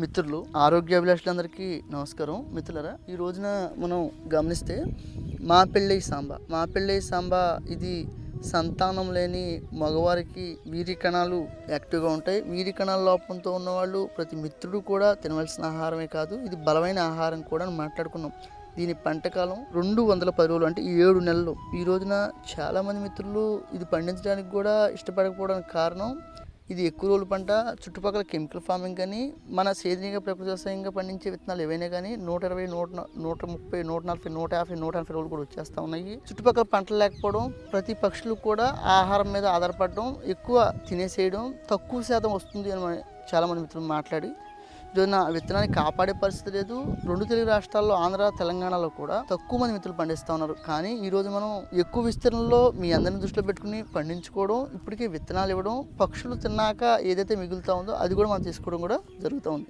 మిత్రులు ఆరోగ్య అభిలాషులందరికీ నమస్కారం. మిత్రులరా ఈ రోజున మనం గమనిస్తే మా పెళ్ళై సాంబ. మా పెళ్ళై సాంబ ఇది సంతానం లేని మగవారికి వీరి కణాలు యాక్టివ్గా ఉంటాయి. వీరి కణాల లోపంతో ఉన్నవాళ్ళు ప్రతి మిత్రుడు కూడా తినవలసిన ఆహారమే కాదు ఇది బలమైన ఆహారం కూడా అని మాట్లాడుకున్నాం. దీని పంటకాలం రెండు వందల పది రోజులు అంటే ఈ ఏడు నెలలు. ఈ రోజున చాలామంది మిత్రులు ఇది పండించడానికి కూడా ఇష్టపడకపోవడానికి కారణం ఇది ఎక్కువ రోజులు పంట చుట్టుపక్కల కెమికల్ ఫార్మింగ్ కానీ మన సేంద్రీయంగా ప్రకృతి వ్యవసాయంగా పండించే విత్తనాలు ఏవైనా కానీ నూట ఇరవై నూట నూట ముప్పై నూట నలభై నూట యాభై నూట ఎనభై రోజులు కూడా వచ్చేస్తూ ఉన్నాయి. చుట్టుపక్కల పంటలు లేకపోవడం ప్రతి పక్షులు కూడా ఆహారం మీద ఆధారపడడం ఎక్కువ తినేసేయడం తక్కువ శాతం వస్తుంది అని మన- చాలామంది మిత్రులు మాట్లాడి ఈరోజు విత్తనాన్ని కాపాడే పరిస్థితి లేదు. రెండు తెలుగు రాష్ట్రాల్లో ఆంధ్ర తెలంగాణలో కూడా తక్కువ మంది మిత్రులు పండిస్తూ ఉన్నారు. కానీ ఈ రోజు మనం ఎక్కువ విస్తీర్ణంలో మీ అందరిని దృష్టిలో పెట్టుకుని పండించుకోవడం ఇప్పటికీ విత్తనాలు ఇవ్వడం పక్షులు తిన్నాక ఏదైతే మిగులుతా ఉందో అది కూడా మనం తీసుకోవడం కూడా జరుగుతూ ఉంది.